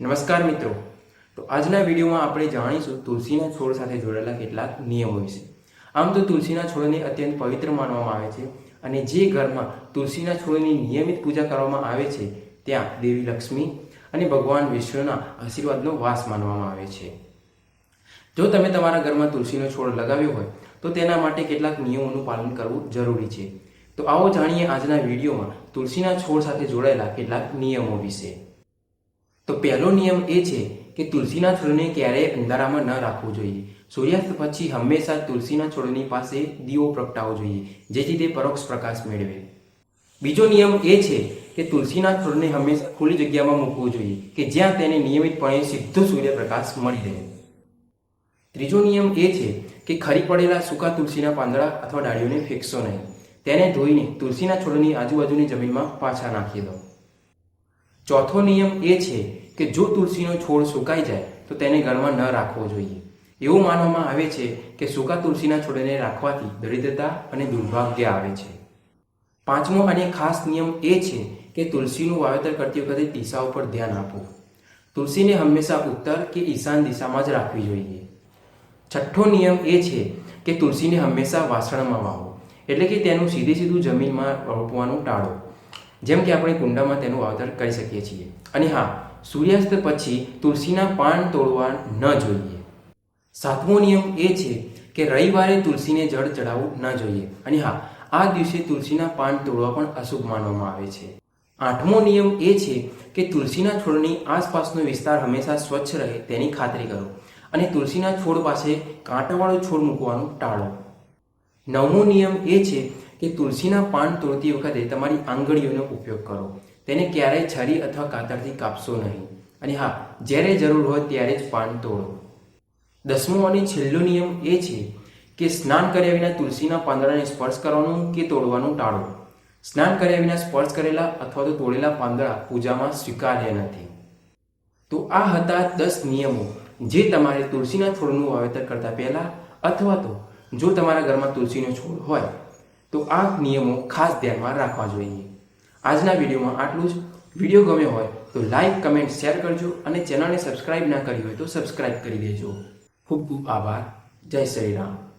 નમસ્કાર મિત્રો. તો આજના વિડીયોમાં આપણે જાણીશું તુલસીના છોડ સાથે જોડાયેલા કેટલાક નિયમો વિશે. આમ તો તુલસીના છોડને અત્યંત પવિત્ર માનવામાં આવે છે અને જે ઘરમાં તુલસીના છોડની નિયમિત પૂજા કરવામાં આવે છે, ત્યાં દેવી લક્ષ્મી અને ભગવાન વિષ્ણુના આશીર્વાદનો વાસ માનવામાં આવે છે. જો તમે તમારા ઘરમાં તુલસીનો છોડ લગાવ્યો હોય, તો તેના માટે કેટલાક નિયમોનું પાલન કરવું જરૂરી છે. તો આવો જાણીએ આજના વિડીયોમાં તુલસીના છોડ સાથે જોડાયેલા કેટલાક નિયમો વિશે. તો પહેલો નિયમ એ છે કે તુલસીના છોડને ક્યારેય અંધારામાં ન રાખવું જોઈએ. સૂર્યાસ્ત પછી હંમેશા તુલસીના છોડની પાસે દીવો પ્રગટાવવો જોઈએ, જેથી તે પરોક્ષ પ્રકાશ મેળવે. બીજો નિયમ એ છે કે તુલસીના છોડને હંમેશા ખુલ્લી જગ્યામાં મૂકવું જોઈએ, કે જ્યાં તેને નિયમિતપણે સીધો સૂર્યપ્રકાશ મળી રહે. ત્રીજો નિયમ એ છે કે ખરી પડેલા સૂકા તુલસીના પાંદડા અથવા ડાળીઓને ફેંકશો નહીં. તેને ધોઈને તુલસીના છોડની આજુબાજુની જમીનમાં પાછા નાખી દો. ચોથો નિયમ એ છે કે જો તુલસીનો છોડ સુકાઈ જાય, તો તેને ઘરમાં ન રાખવો જોઈએ. એવું માનવામાં આવે છે કે સૂકા તુલસીના છોડને રાખવાથી દરિદ્રતા અને દુર્ભાગ્ય આવે છે. પાંચમો અને ખાસ નિયમ એ છે કે તુલસીનું વાવેતર કરતી વખતે દિશા ઉપર ધ્યાન આપો. તુલસીને હંમેશા ઉત્તર કે ઈશાન દિશામાં જ રાખવી જોઈએ. છઠ્ઠો નિયમ એ છે કે તુલસીને હંમેશા વાસણમાં વાવો. એટલે કે તેનું સીધે સીધું જમીનમાં રોપવાનું ટાળો. જેમ કે આપણે કુંડામાં તેનું વાવતર કરી શકીએ છીએ. અને હા, સૂર્યાસ્ત પછી તુલસીના પાન તોડવા ન જોઈએ. સાતમો નિયમ એ છે કે રવિવારે તુલસીને જળ ચડાવવું ન જોઈએ. અને હા, આ દિવસે તુલસીના પાન તોડવા પણ અશુભ માનવામાં આવે છે. આઠમો નિયમ એ છે કે તુલસીના છોડની આસપાસનો વિસ્તાર હંમેશા સ્વચ્છ રહે તેની ખાતરી કરો. અને તુલસીના છોડ પાસે કાંટાવાળો છોડ મૂકવાનું ટાળો. નવમો નિયમ એ છે કે તુલસીના પાન તોડતી વખતે તમારી આંગળીઓનો ઉપયોગ કરો. તેને ક્યારેય છરી અથવા કાતરથી કાપશો નહીં. અને હા, જ્યારે જરૂર હોય ત્યારે જ પાન તોડો. દસમો અને છેલ્લો નિયમ એ છે કે સ્નાન કર્યા વિના તુલસીના પાંદડાને સ્પર્શ કરવાનું કે તોડવાનું ટાળો. સ્નાન કર્યા વિના સ્પર્શ કરેલા અથવા તો તોડેલા પાંદડા પૂજામાં સ્વીકાર્ય નથી. તો આ હતા દસ નિયમો જે તમારે તુલસીના છોડનું વાવેતર કરતા પહેલા અથવા તો જો તમારા ઘરમાં તુલસીનો છોડ હોય તો આ નિયમો ખાસ ધ્યાનમાં રાખવા જોઈએ. આજના વિડીયોમાં આટલું જ. વીડિયો ગમ્યો હોય તો લાઈક, કમેન્ટ, શેર કરજો અને ચેનલને સબસ્ક્રાઇબ ના કરી હોય તો સબસ્ક્રાઇબ કરી દેજો. ખૂબ ખૂબ આભાર. જય શ્રી રામ.